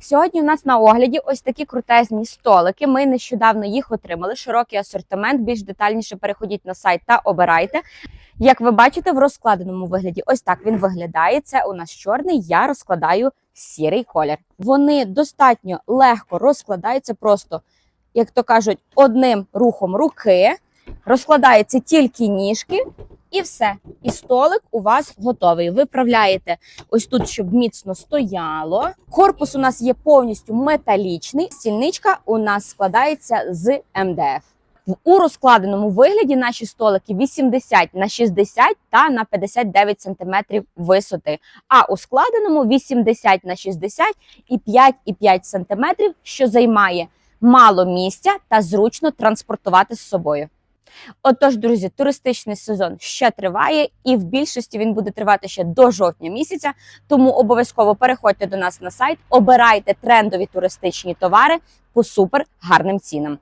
Сьогодні у нас на огляді ось такі крутезні столики. Ми нещодавно їх отримали. Широкий асортимент. Більш детальніше переходіть на сайт та обирайте. Як ви бачите, в розкладеному вигляді, ось так він виглядає. Це у нас чорний. Я розкладаю сірий колір. Вони достатньо легко розкладаються, просто, як то кажуть, одним рухом руки. Розкладаються тільки ніжки, і все. І столик у вас готовий. Виправляєте ось тут, щоб міцно стояло. Корпус у нас є повністю металічний. Стільничка у нас складається з МДФ. У розкладеному вигляді наші столики 80 на 60 та на 59 см висоти. А у складеному 80 на 60 і 5,5 см, що займає мало місця та зручно транспортувати з собою. Отож, друзі, туристичний сезон ще триває, і в більшості він буде тривати ще до жовтня місяця. Тому обов'язково переходьте до нас на сайт, обирайте трендові туристичні товари по супер гарним цінам.